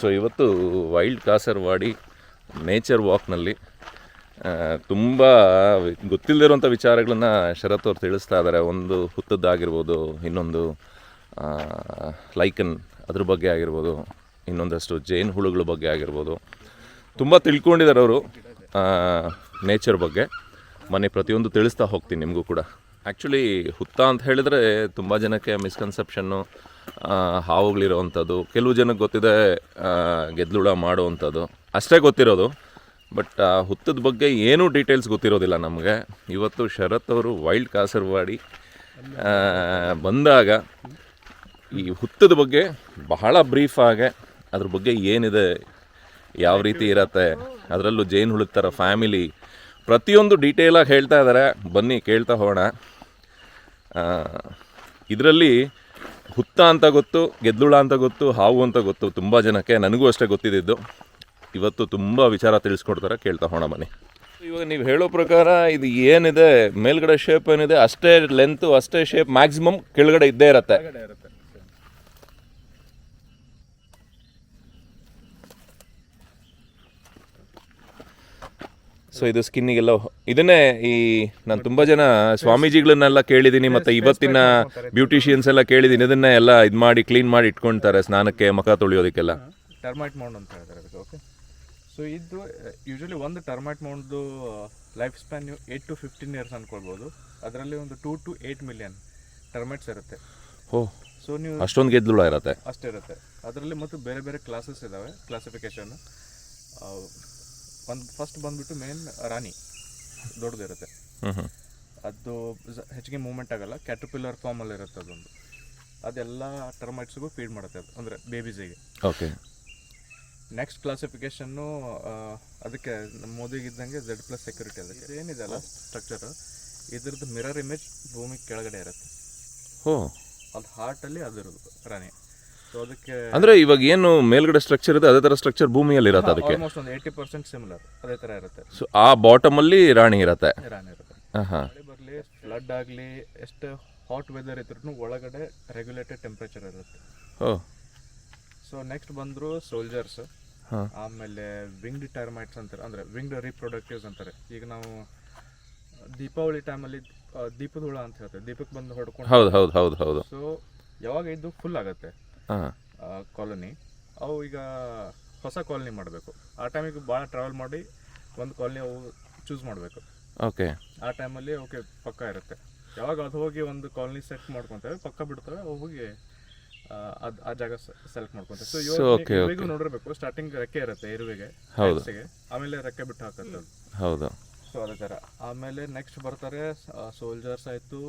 So ಇವತ್ತು wild ಕಾಸರವಾಡಿ nature ವಾಕ್ನಲ್ಲಿ ತುಂಬ ಗೊತ್ತಿಲ್ಲದಿರುವಂಥ ವಿಚಾರಗಳನ್ನು ಶರತ್ ಅವ್ರು ತಿಳಿಸ್ತಾ ಇದ್ದಾರೆ ಒಂದು ಹುತ್ತದ್ದಾಗಿರ್ಬೋದು, ಇನ್ನೊಂದು ಲೈಕನ್ ಅದ್ರ ಬಗ್ಗೆ ಆಗಿರ್ಬೋದು, ಇನ್ನೊಂದಷ್ಟು ಜೇನು ಹುಳುಗಳ ಬಗ್ಗೆ ಆಗಿರ್ಬೋದು. ತುಂಬ ತಿಳ್ಕೊಂಡಿದ್ದಾರೆ ಅವರು ನೇಚರ್ ಬಗ್ಗೆ. ಮನೆ ಪ್ರತಿಯೊಂದು ತಿಳಿಸ್ತಾ ಹೋಗ್ತೀನಿ ನಿಮಗೂ ಕೂಡ. ಆ್ಯಕ್ಚುಲಿ ಹುತ್ತ ಅಂತ ಹೇಳಿದರೆ ತುಂಬ ಜನಕ್ಕೆ ಮಿಸ್ಕನ್ಸೆಪ್ಷನ್ನು ಹಾವುಗಳಿರೋವಂಥದ್ದು. ಕೆಲವು ಜನಕ್ಕೆ ಗೊತ್ತಿದೆ ಗೆದ್ಲುಳ ಮಾಡುವಂಥದ್ದು. ಅಷ್ಟೇ ಗೊತ್ತಿರೋದು. ಬಟ್ ಆ, ಹುತ್ತದ ಬಗ್ಗೆ ಏನೂ ಡೀಟೇಲ್ಸ್ ಗೊತ್ತಿರೋದಿಲ್ಲ ನಮಗೆ. ಇವತ್ತು ಶರತ್ ಅವರು ವೈಲ್ಡ್ ಕಾಸರವಾಡಿ ಬಂದಾಗ ಈ ಹುತ್ತದ ಬಗ್ಗೆ ಬಹಳ ಬ್ರೀಫ್ ಆಗಿ ಅದ್ರ ಬಗ್ಗೆ ಏನಿದೆ, ಯಾವ ರೀತಿ ಇರತ್ತೆ, ಅದರಲ್ಲೂ ಜೈನ್ ಹುಳುತ್ತಾರ ಫ್ಯಾಮಿಲಿ ಪ್ರತಿಯೊಂದು ಡೀಟೇಲಾಗಿ ಹೇಳ್ತಾ ಇದ್ದಾರೆ ಬನ್ನಿ, ಕೇಳ್ತಾ ಹೋಗೋಣ. ಇದರಲ್ಲಿ ಹುತ್ತ ಅಂತ ಗೊತ್ತು, ಗೆದ್ದುಳ ಅಂತ ಗೊತ್ತು, ಹಾವು ಅಂತ ಗೊತ್ತು ತುಂಬ ಜನಕ್ಕೆ, ನನಗೂ ಅಷ್ಟೇ ಗೊತ್ತಿದ್ದಿದ್ದು. ಇವತ್ತು ತುಂಬ ವಿಚಾರ ತಿಳಿಸ್ಕೊಡ್ತಾರೆ, ಕೇಳ್ತಾ ಹೋಣ ಬನ್ನಿ. ಇವಾಗ ನೀವು ಹೇಳೋ ಪ್ರಕಾರ ಇದು ಏನಿದೆ, ಮೇಲ್ಗಡೆ ಶೇಪ್ ಏನಿದೆ, ಅಷ್ಟೇ ಲೆಂತು ಅಷ್ಟೇ ಶೇಪ್ ಮ್ಯಾಕ್ಸಿಮಮ್ ಕೆಳಗಡೆ ಇದ್ದೇ ಇರತ್ತೆ. ಸೊ ಇದು ಸ್ಕಿನ್ನಿಗೆಲ್ಲ ಇದನ್ನೇ ಈ ನಾನು ತುಂಬ ಜನ ಸ್ವಾಮೀಜಿಗಳನ್ನೆಲ್ಲ ಕೇಳಿದ್ದೀನಿ ಮತ್ತು ಇವತ್ತಿನ ಬ್ಯೂಟಿಷಿಯನ್ಸ್ ಎಲ್ಲ ಕೇಳಿದ್ದೀನಿ ಇದನ್ನೇ ಎಲ್ಲ ಇದು ಮಾಡಿ ಕ್ಲೀನ್ ಮಾಡಿ ಇಟ್ಕೊಳ್ತಾರೆ ಸ್ನಾನಕ್ಕೆ ಮುಖ ತೊಳೆಯೋದಕ್ಕೆಲ್ಲ. ಟರ್ಮೈಟ್ ಮೌಂಡ್ ಅಂತ ಹೇಳ್ತಾರೆ ಅದಕ್ಕೆ ಓಕೆ ಸೊ ಇದು ಯೂಶಲಿ ಒಂದು ಟರ್ಮೈಟ್ ಮೌಂಡ್ದು ಲೈಫ್ ಸ್ಪ್ಯಾನ್ ನೀವು ಏಯ್ಟ್ ಟು ಫಿಫ್ಟೀನ್ ಇಯರ್ಸ್ ಅಂದ್ಕೊಳ್ಬೋದು ಅದರಲ್ಲಿ ಒಂದು two to eight million termites ಇರುತ್ತೆ. ಓ ಸೊ ನೀವು ಅಷ್ಟೊಂದು ಗೆದ್ದುಳ ಇರತ್ತೆ. ಅಷ್ಟಿರುತ್ತೆ ಅದರಲ್ಲಿ ಮತ್ತು ಬೇರೆ ಬೇರೆ ಕ್ಲಾಸಸ್ ಇದ್ದಾವೆ ಕ್ಲಾಸಿಫಿಕೇಶನ್ ಒಂದು ಫಸ್ಟ್ ಬಂದ್ಬಿಟ್ಟು ಮೇನ್ ರಾಣಿ ದೊಡ್ಡದಿರುತ್ತೆ. ಅದು ಹೆಚ್ಚಿಗೆ ಮೂವ್ಮೆಂಟ್ ಆಗಲ್ಲ ಕ್ಯಾಟರ್ಪಿಲ್ಲರ್ ಫಾರ್ಮಲ್ಲಿ ಇರುತ್ತೆ ಅದೊಂದು. ಅದೆಲ್ಲ ಟರ್ಮೈಟ್ಸ್ಗೂ ಫೀಡ್ ಮಾಡುತ್ತೆ ಅದು ಅಂದರೆ ಬೇಬೀಸಿಗೆ ಓಕೆ ನೆಕ್ಸ್ಟ್ ಕ್ಲಾಸಿಫಿಕೇಶನ್ನು ಅದಕ್ಕೆ ನಮ್ಮ ಮೋದಿಗೆ ಇದ್ದಂಗೆ ಝೆಡ್ ಪ್ಲಸ್ ಸೆಕ್ಯೂರಿಟಿ ಅದಕ್ಕೆ. ಏನಿದೆ ಅಲ್ಲ ಸ್ಟ್ರಕ್ಚರ್ ಇದ್ರದ್ದು ಮಿರರ್ ಇಮೇಜ್ ಭೂಮಿ ಕೆಳಗಡೆ ಇರುತ್ತೆ. ಹ್ಞೂ ಅದು ಹಾರ್ಟಲ್ಲಿ ಅದಿರೋದು ರಾಣಿ. ಅಂದರೆ ಇವಾಗ ಏನು ಮೇಲ್ಗಡೆ ಸ್ಟ್ರಕ್ಚರ್ ಇದೆ ಅದೇ ತರ ಸ್ಟ್ರಕ್ಚರ್ ಭೂಮಿಯಲ್ಲಿ ಇರತ್ತೆ ಅದಕ್ಕೆ. ಆಲ್ಮೋಸ್ಟ್ ಒಂದು ಏಯ್ಟಿ ಪರ್ಸೆಂಟ್ ಸಿಮಿಲರ್ ಅದೇ ಥರ ಇರುತ್ತೆ. ಸೊ ಆ ಬಾಟಮಲ್ಲಿ ರಾಣಿ ಇರತ್ತೆ. ರಾಣಿ ಇರುತ್ತೆ. ಮಳೆ ಬರಲಿ ಫ್ಲಡ್ ಆಗಲಿ ಎಷ್ಟು ಹಾಟ್ ವೆದರ್ ಇದ್ರೂ ಒಳಗಡೆ ರೆಗ್ಯುಲೇಟೆಡ್ ಟೆಂಪ್ರೇಚರ್ ಇರುತ್ತೆ. ಓ. ಸೊ ನೆಕ್ಸ್ಟ್ ಬಂದರು ಸೋಲ್ಜರ್ಸ್ ಹಾಂ. ಆಮೇಲೆ ವಿಂಗ್ಡ್ ಟರ್ಮೈಟ್ಸ್ ಅಂತಾರೆ ಅಂದ್ರೆ ವಿಂಗ್ಡ್ ರೀಪ್ರೊಡಕ್ಟಿವ್ಸ್ ಅಂತಾರೆ. ಈಗ ನಾವು ದೀಪಾವಳಿ ಟೈಮಲ್ಲಿ ದೀಪದ ಹುಳ ಅಂತ ಹೇಳ್ತೇವೆ ದೀಪಕ್ಕೆ ಬಂದು ಹೊಡ್ಕೊಂಡು ಹೌದು ಹೌದು ಹೌದು ಹೌದು. ಸೊ ಯಾವಾಗ ಇದು ಫುಲ್ ಆಗುತ್ತೆ. ಕಾಲೋನಿ ಅವು ಈಗ ಹೊಸ ಕಾಲೋನಿ ಮಾಡಬೇಕು. ಆ ಟೈಮಿಗೆ ಭಾಳ ಟ್ರಾವೆಲ್ ಮಾಡಿ ಒಂದು ಕಾಲೋನಿ ಅವು ಚೂಸ್ ಮಾಡಬೇಕು. ಓಕೆ. ಆ ಟೈಮಲ್ಲಿ ಓಕೆ ಪಕ್ಕ ಇರುತ್ತೆ. ಯಾವಾಗ ಅದು ಹೋಗಿ ಒಂದು ಕಾಲೋನಿ ಸೆಟ್ ಮಾಡ್ಕೊತೇವೆ ಪಕ್ಕ ಬಿಡ್ತವೆ ಹೋಗಿ ಆ, ಆ ಜಾಗ ಸೆಲೆಕ್ಟ್ ಮಾಡ್ಕೊತೇವೆ. ಸೊ ಇವಾಗ ನೋಡಿರ್ಬೇಕು ಸ್ಟಾರ್ಟಿಂಗ್ ರೆಕ್ಕೆ ಇರುತ್ತೆ ಇರುವೆಗೆ ಆಮೇಲೆ ರೆಕ್ಕೆ ಬಿಟ್ಟು ಹಾಕತ್ತೆ. ಅದು ಹೌದು. ಸೊ ಅದೇ ಥರ. ಆಮೇಲೆ ನೆಕ್ಸ್ಟ್ ಬರ್ತಾರೆ ಸೋಲ್ಜರ್ಸ್ ಆಯಿತು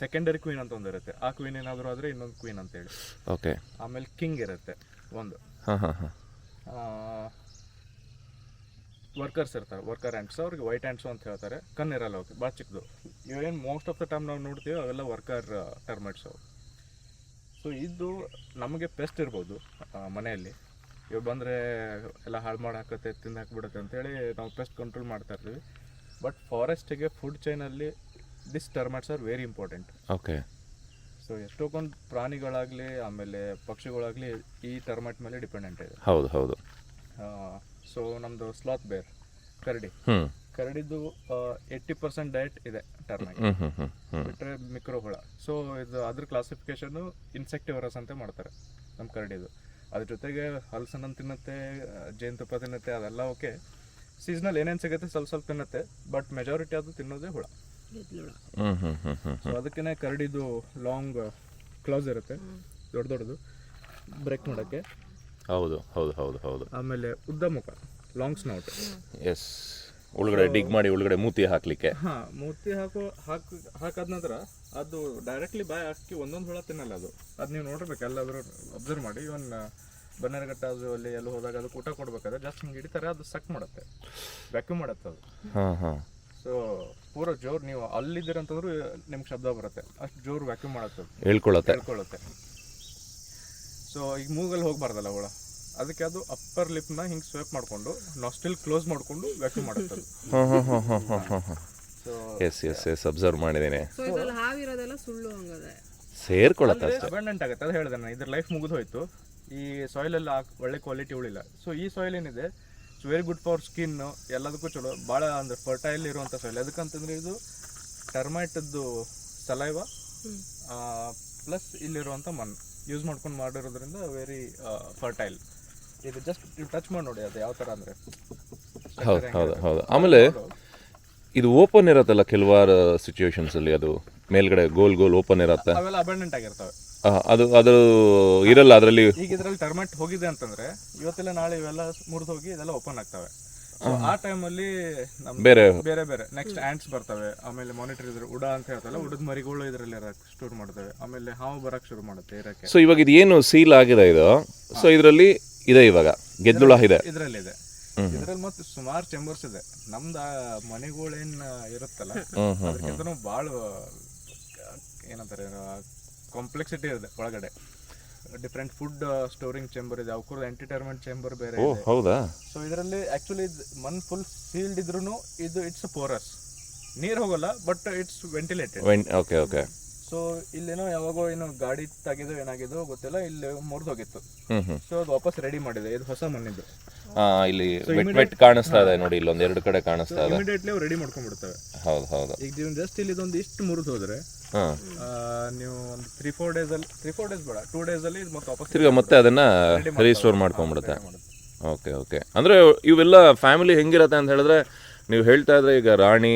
ಸೆಕೆಂಡರಿ ಕ್ವೀನ್ ಅಂತ ಒಂದು ಇರುತ್ತೆ. ಆ ಕ್ವೀನ್ ಏನಾದರೂ ಆದರೆ ಇನ್ನೊಂದು ಕ್ವೀನ್ ಅಂತೇಳಿ ಓಕೆ ಆಮೇಲೆ ಕಿಂಗ್ ಇರುತ್ತೆ ಒಂದು. ಹಾಂ ಹಾಂ ಹಾಂ. ವರ್ಕರ್ಸ್ ಇರ್ತಾರೆ ವರ್ಕರ್ ಆ್ಯಂಡ್ಸ್ ಅವ್ರಿಗೆ ವೈಟ್ ಆ್ಯಂಡ್ಸು ಅಂತ ಹೇಳ್ತಾರೆ. ಕಣ್ಣಿರಲ್ಲ ಅವಕ್ಕೆ ಭಾಳ ಚಿಕ್ಕದು. ಇವೇನು ಮೋಸ್ಟ್ ಆಫ್ ದ ಟೈಮ್ ನಾವು ನೋಡ್ತೀವಿ ಅವೆಲ್ಲ ವರ್ಕರ್ ಟರ್ಮೈಟ್ಸ್ ಅವು ಸೊ ಇದು ನಮಗೆ ಪೆಸ್ಟ್ ಇರ್ಬೋದು ಮನೆಯಲ್ಲಿ. ಇವಾಗ ಬಂದರೆ ಎಲ್ಲ ಹಾಳು ಮಾಡಿ ಹಾಕತ್ತೆ ತಿಂದು ಹಾಕ್ಬಿಡುತ್ತೆ ಅಂತೇಳಿ ನಾವು ಪೆಸ್ಟ್ ಕಂಟ್ರೋಲ್ ಮಾಡ್ತಾ ಇರ್ತೀವಿ. ಬಟ್ ಫಾರೆಸ್ಟಿಗೆ food ಚೈನಲ್ಲಿ this termites are very important okay so ಎಷ್ಟೊಂದು ಪ್ರಾಣಿಗಳಾಗಲಿ ಆಮೇಲೆ ಪಕ್ಷಿಗಳಾಗಲಿ ಈ ಟರ್ಮಾಟ್ ಮೇಲೆ ಡಿಪೆಂಡೆಂಟ್ ಇದೆ. ಹೌದು ಹೌದು. ಸೊ ನಮ್ಮದು ಸ್ಲಾತ್ ಬೇರ್ ಕರಡಿ. ಕರಡಿದ್ದು ಕರಡಿದು ಏಯ್ಟಿ ಪರ್ಸೆಂಟ್ ಡಯಟ್ ಇದೆ ಟರ್ಮಾಟ್ ಬಿಟ್ಟರೆ ಮಿಕ್ರೋ ಹುಳ. ಸೊ ಇದು ಅದ್ರ ಕ್ಲಾಸಿಫಿಕೇಶನ್ ಇನ್ಸೆಕ್ಟಿವರಸ್ ಅಂತ ಮಾಡ್ತಾರೆ ನಮ್ಮ ಕರಡಿದು. ಅದ್ರ ಜೊತೆಗೆ ಹಲಸನ್ನ ತಿನ್ನತ್ತೆ ಜೇನುತುಪ್ಪ ತಿನ್ನತ್ತೆ ಅದೆಲ್ಲ ಓಕೆ ಸೀಸನಲ್ ಏನೇನು ಸಿಗುತ್ತೆ ಸ್ವಲ್ಪ ಸ್ವಲ್ಪ ತಿನ್ನತ್ತೆ ಬಟ್ ಮೆಜಾರಿಟಿ ಅದು ತಿನ್ನೋದೇ ಹುಳ. ಸೊ ಅದಕ್ಕೇ ಕರಡಿದು ಲಾಂಗ್ ಕ್ಲೋಸ್ ಇರುತ್ತೆ. ದೊಡ್ಡ ದೊಡ್ಡದು. ಬ್ರೇಕ್ ಮಾಡೋಕ್ಕೆ ಹೌದು ಹೌದು ಹೌದು ಹೌದು. ಆಮೇಲೆ ಉದ್ದ ಮುಖ ಲಾಂಗ್ ಸ್ನೌಟ್ ಎಸ್ ಒಳಗಡೆ ಡಿಗ್ ಮಾಡಿ ಒಳಗಡೆ ಮೂತಿ ಹಾಕ್ಲಿಕ್ಕೆ. ಹಾ ಮೂತಿ ಹಾಕೋ ಹಾಕ್ ಹಾಕಾದ ನಂತರ ಅದು ಡೈರೆಕ್ಟ್ಲಿ ಬಾಯ್ ಹಾಕಿ ಒಂದೊಂದು ಹುಳ ತಿನ್ನಲ್ಲ ಅದು. ಅದು ನೀವು ನೋಡಿರ್ಬೇಕು ಎಲ್ಲಾದರೂ ಅಬ್ಸರ್ವ್ ಮಾಡಿ. ಇವನ್ ಬನ್ನೇರಘಟ್ಟ ಅದು ಅಲ್ಲಿ ಎಲ್ಲ ಹೋದಾಗ ಅದಕ್ಕೆ ಊಟ ಕೊಡ್ಬೇಕಾದ್ರೆ ಜಾಸ್ತಿ ಹಿಂಗೆ ಹಿಡಿತಾರೆ ಅದು ಸಕ್ ಮಾಡುತ್ತೆ. ವ್ಯಾಕ್ಯೂಮ್ ಮಾಡುತ್ತೆ ಅದು. ಹಾಂ ಹಾಂ. ಸೊ ಪೂರ ಜೋರ್ ನೀವು ಅಲ್ಲಿದ್ದೀರಂತಂದ್ರೂ ನಿಮ್ಗೆ ಶಬ್ದ ಬರುತ್ತೆ. ಅಷ್ಟು ಜೋರು ವ್ಯಾಕ್ಯೂಮ್ ಮಾಡುತ್ತೆ ಹೇಳ್ಕೊಳ್ಳುತ್ತೆ ಹೇಳ್ಕೊಳತ್ತೆ. ಹೇಳ್ಕೊಳ್ಳುತ್ತೆ ಸೊ ಈಗ ಮೂಗಲ್ಲಿ ಹೋಗ್ಬಾರ್ದಲ್ಲ ಹುಳ? ಅದಕ್ಕೆ ಅದು ಅಪ್ಪರ್ ಲಿಪ್ನ ಹಿಂಗೆ ಸ್ವೇಪ್ ಮಾಡಿಕೊಂಡು ನಾಸ್ಟಿಲ್ ಕ್ಲೋಸ್ ಮಾಡಿಕೊಂಡು ವ್ಯಾಕ್ಯೂಮ್ ಮಾಡುತ್ತೆ ಅದು. ಹಾಂ ಹಾಂ ಹಾಂ ಹಾಂ ಹಾಂ ಹಾಂ ಹಾಂ. ಎಸ್ ಎಸ್ ಎಸ್ ಅಬ್ಸರ್ವ್ ಮಾಡಿದ್ದೀನಿ. ಸೊ ಇದ್ರಲ್ಲಿ ಹಾವಿರೋದೆಲ್ಲ ಸುಳ್ಳು ಹಂಗಾದ್ರೆ ಸೇರ್ಕೊಳತ್ತೆ ಅಷ್ಟೇ. ಅಬಂಡೆಂಟ್ ಆಗುತ್ತೆ ಅದು ಹೇಳಿದೆ ನಾನು. ಇದ್ರ ಲೈಫ್ ಮುಗಿದು ಹೋಯ್ತು ಈ ಸಾಯಿಲೆಲ್ಲ ಒಳ್ಳೆ ಕ್ವಾಲಿಟಿ ಉಳಿಲ್ಲ. ಸೊ ಈ ಸಾಯಿಲ್ ಏನಿದೆ? It's very good for skin ಎಲ್ಲದಕ್ಕೂ ಚಲೋ. ಭಾಳ ಅಂದ್ರೆ ಫರ್ಟೈಲ್ ಇರುವಂಥ ಸಾಯಿಲ್ ಅದಕ್ಕಂತಂದ್ರೆ ಇದು ಟರ್ಮೈಟದ್ದು ಸಲೈವ ಪ್ಲಸ್ ಇಲ್ಲಿರುವಂಥ ಮಣ್ಣು. ಯೂಸ್ ಮಾಡ್ಕೊಂಡು ಮಾಡಿರೋದ್ರಿಂದ ವೆರಿ ಫರ್ಟೈಲ್ ಇದು ಜಸ್ಟ್ ನೀವು ಟಚ್ ಮಾಡಿ ನೋಡಿ ಅದು ಯಾವ ಥರ ಅಂದರೆ. ಹೌದು ಹೌದು ಹೌದು. ಆಮೇಲೆ ಇದು ಓಪನ್ ಇರತ್ತಲ್ಲ ಕೆಲವಾರು ಸಿಚುವೇಶನ್ಸ್ ಅಲ್ಲಿ ಅದು ಮೇಲ್ಗಡೆ ಗೋಲ್ ಗೋಲ್ ಓಪನ್ ಇರತ್ತೆ. ಅವೆಲ್ಲ ಅಬಂಡೆಂಟ್ ಆಗಿರ್ತವೆ. ಅದು ಅದು ಇರಲ್ಲ ಅದರಲ್ಲಿ. ಈಗ ಇದರಲ್ಲಿ ಟರ್ಮೆಟ್ ಹೋಗಿದೆ ಅಂತಂದ್ರೆ ಇವತ್ತೆಲ್ಲ ನಾಳೆ ಇವೆಲ್ಲ ಮುರಿದು ಹೋಗಿ ಇದೆಲ್ಲ ಓಪನ್ ಆಗ್ತವೆ. So, ಆ ಟೈಮಲ್ಲಿ ನಮ್ ಬೇರೆ. ಬೇರೆ ಬೇರೆ. ನೆಕ್ಸ್ಟ್ ಆಂಟ್ಸ್ ಬರ್ತವೆ. ಆಮೇಲೆ ಮಾನಿಟರ್ ಇದ್ರೆ ಉಡ ಅಂತ ಹೇಳ್ತಲ್ಲ ಉಡದ ಮರಿಗಳು ಇದರಲ್ಲಿ ಸ್ಟೋರ್ ಮಾಡ್ತವೆ. ಆಮೇಲೆ ಹಾವು ಬರಕ್ ಶುರು ಮಾಡುತ್ತೆ ಇರಕ್ಕೆ. ಸೊ ಇವಾಗ ಇದು ಏನು ಸೀಲ್ ಆಗಿದೆ ಇದು? ಸೊ ಇದರಲ್ಲಿ ಇದೆ ಇವಾಗ. ಗೆದ್ದುಳ ಇದೆ. ಇದರಲ್ಲಿ ಇದೆ ಇದ್ರಲ್ಲಿ ಮತ್ತೆ ಸುಮಾರು ಚೇಂಬರ್ಸ್ ಇದೆ. ನಮ್ದ ಮನೆಗಳೇನ್ ಇರುತ್ತಲ್ಲ ಹ್ಮ್ ಹ್ಮ್ ಅದಕ್ಕಿಂತ ಭಾಳ ಏನಂತಾರೆ ಕಾಂಪ್ಲೆಕ್ಸಿಟಿ ಇದೆ ಒಳಗಡೆ. ಡಿಫ್ರೆಂಟ್ ಫುಡ್ ಸ್ಟೋರಿಂಗ್ ಚೇಂಬರ್ ಇದೆ ಅವಕ್ಕೂ ಎಂಟರ್ಟೈನ್ಮೆಂಟ್ ಚೇಂಬರ್ ಬೇರೆ ಓ ಹೌದಾ? ಸೊ ಇದರಲ್ಲಿ ಆಕ್ಚುಲಿ ಮನ್ ಫುಲ್ ಫೀಲ್ಡ್ ಇದ್ರೂ ಇದು ಇಟ್ಸ್ ಪೋರಸ್ ನೀರು ಹೋಗಲ್ಲ but it's ventilated okay okay so ಇಲ್ಲೇನೋ ಯಾವಾಗೋ ಏನೋ ಗಾಡಿ ತಾಗಿದೋ ಏನಾಗಿದೋ ಗೊತ್ತಿಲ್ಲ ಇಲ್ಲಿ ಮುರಿದೋಗಿತ್ತು. ಸೊ ಅದು ವಾಪಸ್ ರೆಡಿ ಮಾಡಿದೆ ಇದು ಹೊಸ ಮಣ್ಣಿದ್ದು. ಇಲ್ಲಿ ವೆಟ್ ವೆಟ್ ಕಾಣಿಸ್ತಾ ಇದೆ ನೋಡಿ ಇಲ್ಲೊಂದು ಎರಡು ಕಡೆ ಕಾಣಿಸ್ತಾ ಇದೆ. ಇಮಿಡಿಯೇಟ್ಲಿ ಅವ್ರು ರೆಡಿ ಮಾಡ್ಕೊಂಡ್ಬಿಡ್ತವೆ. ಹೌದು ಹೌದು. ಈಗ ನೀವು ಜಸ್ಟ್ ಇಲ್ಲಿ ಇದೊಂದು ಇಷ್ಟು ಮುರಿದು ಹೋದ್ರೆ ನೀವು ಒಂದು ತ್ರೀ ಫೋರ್ ಡೇಸ್ ಅಲ್ಲಿ ತ್ರೀ ಫೋರ್ ಡೇಸ್ ಬೇಡ ಟೂ ಡೇಸ್ ಅಲ್ಲಿ ಇದು ಮತ್ತೆ ವಾಪಸ್ ತಿರ್ಗಾ ಮತ್ತೆ ಅದನ್ನ ರೀಸ್ಟೋರ್ ಮಾಡ್ಕೊಂಡ್ಬಿಡುತ್ತೆ. Okay okay. ಅಂದ್ರೆ ಇವೆಲ್ಲ ಫ್ಯಾಮಿಲಿ ಹೆಂಗಿರತ್ತೆ ಅಂತ ಹೇಳಿದ್ರೆ ನೀವು ಹೇಳ್ತಾ ಇದ್ರೆ ಈಗ ರಾಣಿ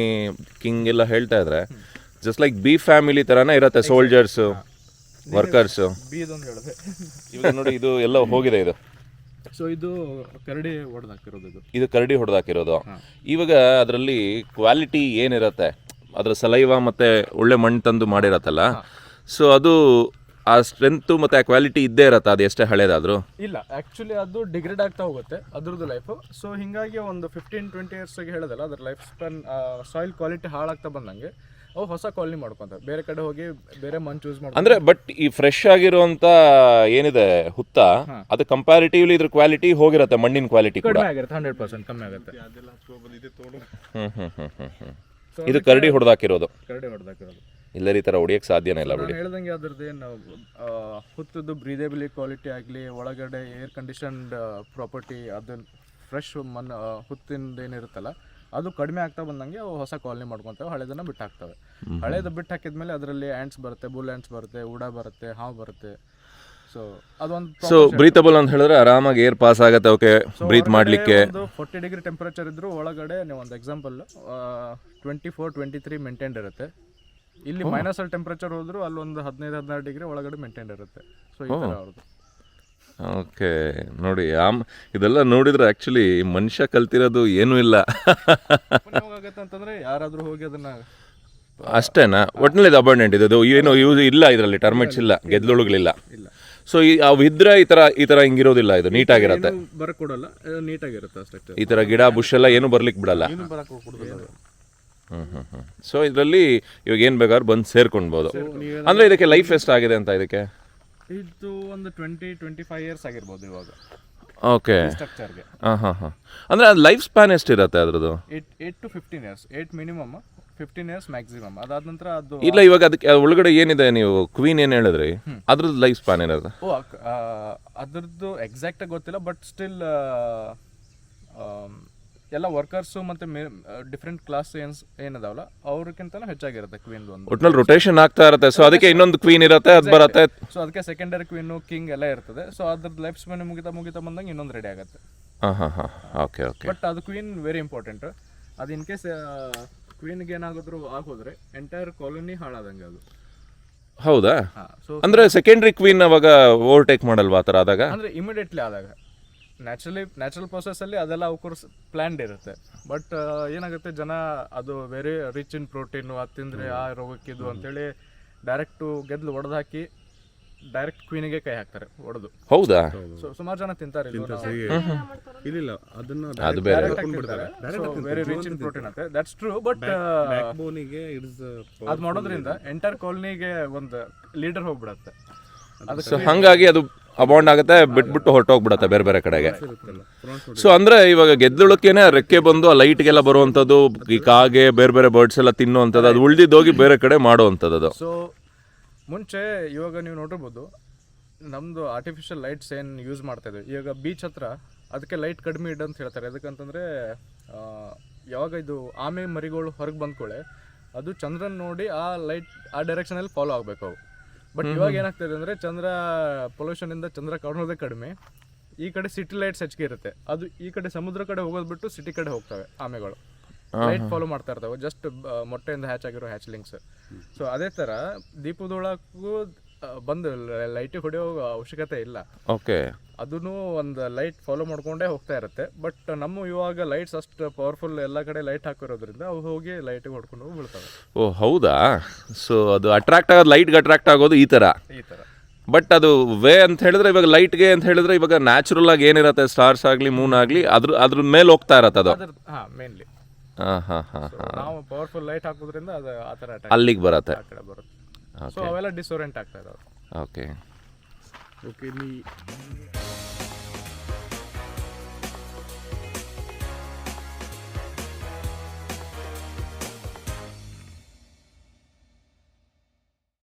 ಕಿಂಗ್ ಎಲ್ಲ ಹೇಳ್ತಾ ಇದ್ರೆ ಜಸ್ಟ್ ಲೈಕ್ ಬಿ ಫ್ಯಾಮಿಲಿ ತರಾನೇ ಇರತ್ತೆ ಸೋಲ್ಜರ್ಸ್ ವರ್ಕರ್ಸ್ ಬಿ ಇದೊಂದು ಹೇಳಿದೆ. ಇವಾಗ ನೋಡಿ ಇದು ಎಲ್ಲ ಹೋಗಿದೆ ಇದು. ಸೊ ಇದು ಕರಡಿ ಹೊಡೆದಾಕಿರೋದು ಇದು. ಇದು ಕರಡಿ ಹೊಡೆದಾಕಿರೋದು. ಇವಾಗ ಅದರಲ್ಲಿ ಕ್ವಾಲಿಟಿ ಏನಿರತ್ತೆ? ಅದರ ಸಲೈವ ಮತ್ತೆ ಒಳ್ಳೆ ಮಣ್ಣು ತಂದು ಮಾಡಿರತ್ತಲ್ಲ? ಸೊ ಅದು ಆ ಸ್ಟ್ರೆಂತು ಮತ್ತೆ ಆ ಕ್ವಾಲಿಟಿ ಇದ್ದೇ ಇರತ್ತೆ? ಅದು ಎಷ್ಟೇ ಹಳೇದಾದ್ರು? ಇಲ್ಲ ಆಕ್ಚುಲಿ ಅದು ಡಿಗ್ರೇಡ್ ಆಗ್ತಾ ಹೋಗುತ್ತೆ ಅದ್ರದ್ದು ಲೈಫ್ ಸೊ ಹಿಂಗಾಗಿ ಒಂದು ಫಿಫ್ಟೀನ್ ಟ್ವೆಂಟಿ ಇಯರ್ಸ್ಗೆ ಹೇಳೋದಲ್ಲ ಅದ್ರ ಲೈಫ್ ಸ್ಪೆನ್ ಸಾಯಿಲ್ ಕ್ವಾಲಿಟಿ ಹಾಳಾಗ್ತಾ ಬಂದಂಗೆ. ಅವು ಹೊಸ ಕಾಲನಿ ಮಾಡ್ಕೊಂತ ಬೇರೆ ಕಡೆ ಹೋಗಿ ಬೇರೆ ಮಣ್ಣು ಚೂಸ್ ಮಾಡ್ತಾರೆ ಅಂದ್ರೆ ಬಟ್ ಈ ಫ್ರೆಶ್ ಆಗಿರುವಂತ ಏನಿದೆ ಹುತ್ತ ಅದು ಕಂಪ್ಯಾರಿಟಿವ್ಲಿ ಇದ್ರ ಕ್ವಾಲಿಟಿ ಹೋಗಿರತ್ತೆ ಮಣ್ಣಿನ ಕ್ವಾಲಿಟಿ ಕೂಡ. ಕಡಿಮೆ ಆಗಿರುತ್ತೆ ಹಂಡ್ರೆಡ್ ಪರ್ಸೆಂಟ್ ಕಮ್ಮಿ ಆಗುತ್ತೆ. ಹ್ಮ್ ಹ್ಮ್ ಹ್ಮ್ ಹ್ಮ್ ಹ್ಮ್. ಇದು ಕರಡಿ ಹೊಡೆದಾಕಿರೋದು. ಕರಡಿ ಹೊಡೆದಾಕಿರೋದು. ಇಲ್ಲ ಈ ಥರ ಹೊಡಿಯಕ್ಕೆ ಸಾಧ್ಯನೇ ಇಲ್ಲ ಬಿಡಿ. ನಾನು ಹೇಳ್ದಂಗೆ ಅದ್ರದ್ದು ಏನು ಹುತ್ತದ್ದು ಬ್ರೀದೇಬಲಿ ಕ್ವಾಲಿಟಿ ಆಗಲಿ ಒಳಗಡೆ ಏರ್ ಕಂಡೀಷನ್ಡ್ ಪ್ರಾಪರ್ಟಿ ಅದನ್ನು ಫ್ರೆಶ್ ಮಣ್ಣು ಹುತ್ತಿಂದ ಹುತ್ತಿಂದ ಏನಿರುತ್ತಲ್ಲ ಅದು ಕಡಿಮೆ ಆಗ್ತಾ ಬಂದಂಗೆ ಅವು ಹೊಸ ಕಾಲನಿ ಮಾಡ್ಕೊತೇವೆ ಹಳೆದನ್ನ ಬಿಟ್ಟು ಹಾಕ್ತವೆ ಹಳೇದು ಬಿಟ್ಟು ಹಾಕಿದ್ಮೇಲೆ ಅದರಲ್ಲಿ ಆ್ಯಂಟ್ಸ್ ಬರುತ್ತೆ ಬುಲ್ ಆ್ಯಂಟ್ಸ್ ಬರುತ್ತೆ ಉಡ ಬರುತ್ತೆ ಹಾವು ಬರುತ್ತೆ. ಸೊ ಅದೊಂದು ಸೊ ಬ್ರೀತಬಲ್ ಅಂತ ಹೇಳಿದ್ರೆ ಆರಾಮಾಗಿ ಏರ್ ಪಾಸ್ ಆಗುತ್ತೆ ಓಕೆ ಬ್ರೀತ್ ಮಾಡಲಿಕ್ಕೆ. ಫೋರ್ಟಿ ಡಿಗ್ರಿ ಟೆಂಪರೇಚರ್ ಇದ್ರೂ ಒಳಗಡೆ ನೀವು ಒಂದು example twenty four twenty three maintained ಇರುತ್ತೆ. ಇಲ್ಲಿ ಮೈನಸ್ ಅಲ್ಲಿ ಟೆಂಪರೇಚರ್ ಹೋದ್ರು ಅಲ್ಲಿ ಒಂದು ಹದಿನೈದು ಹದಿನಾರು ಡಿಗ್ರಿ ಒಳಗಡೆ ಮೇಂಟೈನ್ ಇರುತ್ತೆ. ಸೊ ಈ ಥರ ಅವ್ರದ್ದು. ಓಕೆ ನೋಡಿ ಆಮ್ ಇದೆಲ್ಲ ನೋಡಿದ್ರೆ ಆ್ಯಕ್ಚುಲಿ ಮನುಷ್ಯ ಕಲ್ತಿರೋದು ಏನೂ ಇಲ್ಲ. ಅಂತಂದ್ರೆ ಯಾರಾದರೂ ಹೋಗಿ ಅದನ್ನ ಅಷ್ಟೇನಾ? ಒಟ್ಟಿನಲ್ಲಿ ಇದು ಅಬಂಡೆಂಟ್ ಇದು ಏನು ಯೂಸ್ ಇಲ್ಲ ಇದರಲ್ಲಿ ಟರ್ಮೆಟ್ಸ್ ಇಲ್ಲ ಗೆದ್ಲುಳುಗಳಿಲ್ಲ ಇಲ್ಲ ಸೊ ಈ ಅವು ಇದ್ರೆ ಈ ಥರ ಈ ತರ ಹಿಂಗಿರೋದಿಲ್ಲ ಇದು ನೀಟಾಗಿರುತ್ತೆ. ಬರಕೊಡಲ್ಲ ಕೊಡಲ್ಲ ನೀಟಾಗಿರುತ್ತೆ ಅಷ್ಟೇ. ಈ ಥರ ಗಿಡ ಬುಷ್ ಎಲ್ಲ ಏನು ಬರ್ಲಿಕ್ಕೆ ಬಿಡಲ್ಲ. ಹ್ಞೂ ಹ್ಞೂ ಹ್ಮ್ ಹ್ಮ್ ಹ್ಮ್. ಸೊ ಇದರಲ್ಲಿ ಇವಾಗ ಏನ್ ಬೇಕಾದ್ರೂ ಬಂದು ಸೇರ್ಕೊಳ್ಬೋದು ಅಂದ್ರೆ ಇದಕ್ಕೆ ಲೈಫ್ ಎಷ್ಟಾಗಿದೆ ಅಂತ ಇದಕ್ಕೆ? ಇದು ಒಂದು ಟ್ವೆಂಟಿ ಟ್ವೆಂಟಿ ಫೈವ್ ಇಯರ್ಸ್ ಆಗಿರ್ಬೋದು ಇವಾಗ. ಓಕೆ ಸ್ಟ್ರಕ್ಚರ್ಗೆ ಹಾಂ ಹಾಂ ಹಾಂ. ಅಂದರೆ ಅದು ಲೈಫ್ ಸ್ಪ್ಯಾನ್ ಎಷ್ಟಿರತ್ತೆ ಅದರದ್ದು? Eight eight to fifteen years eight minimum fifteen years maximum ಅದಾದ ನಂತರ ಅದು ಇಲ್ಲ ಇವಾಗ ಅದಕ್ಕೆ ಒಳಗಡೆ ಏನಿದೆ ನೀವು? ಕ್ವೀನ್ ಏನು ಹೇಳಿದ್ರಿ? ಅದ್ರದ್ದು ಲೈಫ್ ಸ್ಪ್ಯಾನ್ ಇರೋದು ಓ ಅದ್ರದ್ದು ಎಕ್ಸಾಕ್ಟ್ ಆಗಿ ಗೊತ್ತಿಲ್ಲ ಬಟ್ ಸ್ಟಿಲ್ ಎಲ್ಲ ವರ್ಕರ್ಸು ಮತ್ತೆ ಡಿಫ್ರೆಂಟ್ ಕ್ಲಾಸ್ ಏನ್ಸ್ ಏನದಾವಲ್ಲ ಅವ್ರಿಗಿಂತಲೂ ಹೆಚ್ಚಾಗಿರುತ್ತೆ ಕ್ವೀನ್ ಒಂದು. ಒಟ್ನಲ್ಲಿ ರೊಟೇಷನ್ ಆಗ್ತಾ ಇರುತ್ತೆ. ಸೊ ಅದಕ್ಕೆ ಇನ್ನೊಂದು ಕ್ವೀನ್ ಇರುತ್ತೆ ಅದು ಬರುತ್ತೆ. ಸೊ ಅದಕ್ಕೆ ಸೆಕೆಂಡರಿ ಕ್ವೀನು ಕಿಂಗ್ ಎಲ್ಲ ಇರ್ತದೆ. ಸೊ ಅದ್ರದ್ದು ಲೈಫ್ ಸ್ಪೆನ್ ಮುಗಿತಾ ಮುಗಿತಾ ಬಂದಂಗೆ ಇನ್ನೊಂದು ರೆಡಿ ಆಗುತ್ತೆ. ಹಾಂ ಹಾಂ ಹಾಂ. ಓಕೆ ಓಕೆ ಬಟ್ ಅದು ಕ್ವೀನ್ ವೆರಿ ಇಂಪಾರ್ಟೆಂಟ್ ಅದು ಇನ್ ಕೇಸ್ ಕ್ವೀನ್ಗೆ ಏನಾಗಿದ್ರು ಆಗೋದ್ರೆ ಎಂಟೈರ್ ಕಾಲೋನಿ ಹಾಳಾದಂಗೆ ಅದು. ಹೌದಾ? ಅಂದ್ರೆ ಸೆಕೆಂಡ್ರಿ ಕ್ವೀನ್ ಅವಾಗ ಓವರ್ಟೇಕ್ ಮಾಡಲ್ವಾ ಆ ಥರ ಆದಾಗ? ಅಂದ್ರೆ ಇಮಿಡಿಯೇಟ್ಲಿ ಆದಾಗ. ನ್ಯಾಚುರಲಿ ನ್ಯಾಚುರಲ್ ಅಲ್ಲಿ ಅದೆಲ್ಲ ಅವ್ಕೋರ್ಸ್ ಪ್ಲ್ಯಾಂಡ್ ಇರುತ್ತೆ. ಬಟ್ ಏನಾಗುತ್ತೆ ಜನ ಅದು ವೆರಿ ರಿಚ್ ಇನ್ ಪ್ರೋಟೀನು ಅದು ತಿಂದ್ರೆ ಆ ರೋಗಕ್ಕಿದು ಅಂತೇಳಿ ಡೈರೆಕ್ಟು ಗೆದ್ಲು ಒಡೆದು ಹಾಕಿ ಡೈರೆಕ್ಟ್ ಕ್ವೀನಿಗೆ ಕೈ ಹಾಕ್ತಾರೆ ಒಡೆದು. ಹೌದಾ? ಸೊ ಸುಮಾರು ಜನ ತಿಂತಾರೆ ಇಲ್ಲ ಅದನ್ನ ಅದು ಬೇರೆ. ವೆರಿ ರಿಚ್ ಇನ್ ಪ್ರೋಟೀನ್ ಅಂತೆ. ದಟ್ಸ್ ಟ್ರೂ ಬಟ್ ಬೋನಿಗೆ ಇಟ್ಸ್ ಅದು ಮಾಡೋದ್ರಿಂದ ಎಂಟೈರ್ ಕಾಲನಿಗೆ ಒಂದು ಲೀಡರ್ ಹೋಗ್ಬಿಡತ್ತೆ. ಸೊ ಹಂಗಾಗಿ ಅದು ಅಬೌಂಡ್ ಆಗುತ್ತೆ, ಬಿಟ್ಬಿಟ್ಟು ಹೊರಟೋಗ್ಬಿಡತ್ತೆ ಬೇರೆ ಬೇರೆ ಕಡೆಗೆ. ಸೊ ಅಂದರೆ ಇವಾಗ ಗೆದ್ದುಳಕ್ಕೇನೆ ರೆಕ್ಕೆ ಬಂದು ಆ ಲೈಟ್ಗೆಲ್ಲ ಬರುವಂಥದ್ದು, ಈ ಕಾಗೆ, ಬೇರೆ ಬೇರೆ ಬರ್ಡ್ಸ್ ಎಲ್ಲ ತಿನ್ನುವಂಥದ್ದು, ಅದು ಉಳ್ದಿದ್ದೋಗಿ ಬೇರೆ ಕಡೆ ಮಾಡುವಂಥದ್ದು ಅದು. ಸೊ ಮುಂಚೆ ಇವಾಗ ನೀವು ನೋಡಿರ್ಬೋದು ನಮ್ಮದು ಆರ್ಟಿಫಿಷಿಯಲ್ ಲೈಟ್ಸ್ ಏನು ಯೂಸ್ ಮಾಡ್ತಾ ಇದ್ವಿ. ಇವಾಗ ಬೀಚ್ ಹತ್ರ ಅದಕ್ಕೆ ಲೈಟ್ ಕಡಿಮೆ ಇಡ್ ಅಂತ ಹೇಳ್ತಾರೆ. ಯಾಕಂತಂದರೆ ಯಾವಾಗ ಇದು ಆಮೆ ಮರಿಗಳು ಹೊರಗೆ ಬಂದ್ಕೊಳ್ಳೆ ಅದು ಚಂದ್ರನ ನೋಡಿ ಆ ಲೈಟ್ ಆ ಡೈರೆಕ್ಷನಲ್ಲಿ ಫಾಲೋ ಆಗಬೇಕು ಅವು. ಬಟ್ ಇವಾಗ ಏನಾಗ್ತದೆ ಅಂದ್ರೆ ಚಂದ್ರ ಪೊಲ್ಯೂಷನ್ ಇಂದ ಚಂದ್ರ ಕಾಣೋದೇ ಕಡಿಮೆ. ಈ ಕಡೆ ಸಿಟಿ ಲೈಟ್ಸ್ ಹೆಚ್ಚಿಗೆ ಇರುತ್ತೆ. ಅದು ಈ ಕಡೆ ಸಮುದ್ರ ಕಡೆ ಹೋಗೋದು ಬಿಟ್ಟು ಸಿಟಿ ಕಡೆ ಹೋಗ್ತವೆ ಆಮೆಗಳು. ಲೈಟ್ ಫಾಲೋ ಮಾಡ್ತಾ ಇರ್ತವೆ. ಜಸ್ಟ್ ಮೊಟ್ಟೆಯಿಂದ ಹ್ಯಾಚ್ ಆಗಿರೋ ಹ್ಯಾಚ್ಲಿಂಗ್ಸ್ ಸೊ ಅದೇ ತರ ದೀಪದೊಳಗೂ ಬಂದು ಲೈಟಿಗೆ ಹೊಡೆಯೋ ಅವಶ್ಯಕತೆ ಇಲ್ಲ. ಓಕೆ ಅದೂ ಒಂದು ಲೈಟ್ ಫಾಲೋ ಮಾಡ್ಕೊಂಡೇ ಹೋಗ್ತಾ ಇರುತ್ತೆ. ಬಟ್ ನಮ್ಮ ಇವಾಗ ಲೈಟ್ಸ್ ಅಷ್ಟು ಪವರ್ಫುಲ್ ಎಲ್ಲ ಕಡೆ ಲೈಟ್ ಹಾಕಿರೋದ್ರಿಂದ ಅವು ಹೋಗಿ ಲೈಟಿಗೆ ಹೊಡ್ಕೊಂಡು ಹೋಗಿ ಬೀಳ್ತವೆ. ಓ ಹೌದಾ? ಸೊ ಅದು ಅಟ್ರಾಕ್ಟ್ ಆಗೋದು ಲೈಟ್ಗೆ ಅಟ್ರಾಕ್ಟ್ ಆಗೋದು ಈ ಥರ ಈ ಥರ ಬಟ್ ಅದು ವೇ ಅಂತ ಹೇಳಿದ್ರೆ ಇವಾಗ ಲೈಟ್ಗೆ ಅಂತ ಹೇಳಿದ್ರೆ ಇವಾಗ ನ್ಯಾಚುರಲ್ ಆಗಿ ಏನಿರುತ್ತೆ? ಸ್ಟಾರ್ಸ್ ಆಗಲಿ ಮೂನ್ ಆಗಲಿ ಅದ್ರ ಅದ್ರ ಮೇಲೆ ಹೋಗ್ತಾ ಇರತ್ತೆ ಅದು? ಹಾಂ ಮೇನ್ಲಿ ಹಾಂ ಹಾಂ ಹಾಂ ಹಾಂ. ನಾವು ಪವರ್ಫುಲ್ ಲೈಟ್ ಹಾಕೋದ್ರಿಂದ ಅದು ಆ ಥರ ಅಲ್ಲಿಗೆ ಬರತ್ತೆ. ಆ ಕಡೆ ಬರುತ್ತೆ. ಸೊ ಅವೆಲ್ಲ ಡಿಸೋರೆಂಟ್ ಆಗ್ತಾ ಇದಾವೆ. ಓಕೆ ಓಕೆ ನೀ